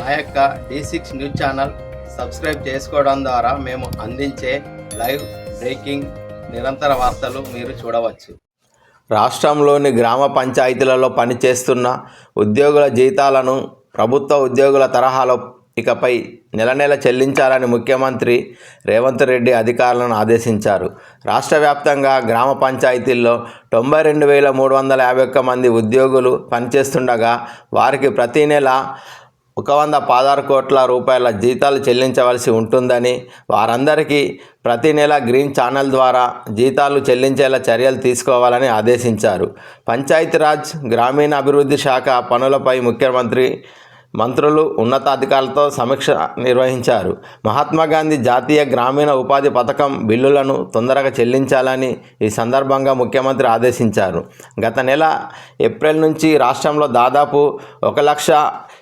మా యొక్క D six news channel subscribe చేసుకోవడం ద్వారా మేము అందించే లైవ్ బ్రేకింగ్ నిరంతర వార్తలు మీరు చూడవచ్చు. రాష్ట్రంలోని గ్రామ పంచాయతీలలో పనిచేస్తున్న ఉద్యోగుల జీతాలను ప్రభుత్వ ఉద్యోగుల తరహాలో ఇకపై నెల నెల చెల్లించాలని ముఖ్యమంత్రి రేవంత్ రెడ్డి అధికారులను ఆదేశించారు. రాష్ట్ర వ్యాప్తంగా గ్రామ పంచాయతీల్లో తొంభై రెండు వేల మూడు వందల యాభై ఒక్క మంది ఉద్యోగులు పనిచేస్తుండగా వారికి ప్రతీ నెల ఒక వంద పదహారు కోట్ల రూపాయల జీతాలు చెల్లించవలసి ఉంటుందని వారందరికీ ప్రతి నెల గ్రీన్ ఛానల్ ద్వారా జీతాలు చెల్లించేలా చర్యలు తీసుకోవాలని ఆదేశించారు. పంచాయతీరాజ్ గ్రామీణాభివృద్ధి శాఖ పనులపై ముఖ్యమంత్రి మంత్రులు ఉన్నతాధికారులతో సమీక్ష నిర్వహించారు. మహాత్మా గాంధీ జాతీయ గ్రామీణ ఉపాధి పథకం బిల్లులను తొందరగా చెల్లించాలని ఈ సందర్భంగా ముఖ్యమంత్రి ఆదేశించారు. గత నెల ఏప్రిల్ నుంచి రాష్ట్రంలో దాదాపు ఒక లక్ష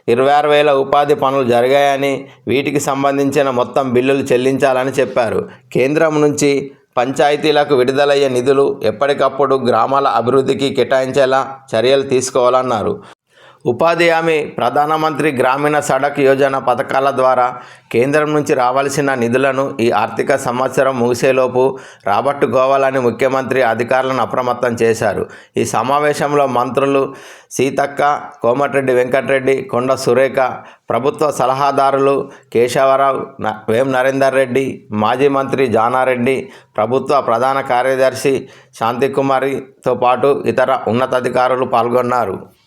ఇరవై ఆరు వేల ఉపాధి పనులు జరిగాయని వీటికి సంబంధించిన మొత్తం బిల్లులు చెల్లించాలని చెప్పారు. కేంద్రం నుంచి పంచాయతీలకు విడుదలయ్యే నిధులు ఎప్పటికప్పుడు గ్రామాల అభివృద్ధికి కేటాయించేలా చర్యలు తీసుకోవాలన్నారు. ఉపాధి హామీ ప్రధానమంత్రి గ్రామీణ సడక్ యోజన పథకాల ద్వారా కేంద్రం నుంచి రావాల్సిన నిధులను ఈ ఆర్థిక సంవత్సరం ముగిసేలోపు రాబట్టుకోవాలని ముఖ్యమంత్రి అధికారులను అప్రమత్తం చేశారు. ఈ సమావేశంలో మంత్రులు సీతక్క కోమటిరెడ్డి వెంకటరెడ్డి కొండ సురేఖ ప్రభుత్వ సలహాదారులు కేశవరావు న- వేం నరేందర్ రెడ్డి మాజీ మంత్రి జానారెడ్డి ప్రభుత్వ ప్రధాన కార్యదర్శి శాంతికుమారితో పాటు ఇతర ఉన్నతాధికారులు పాల్గొన్నారు.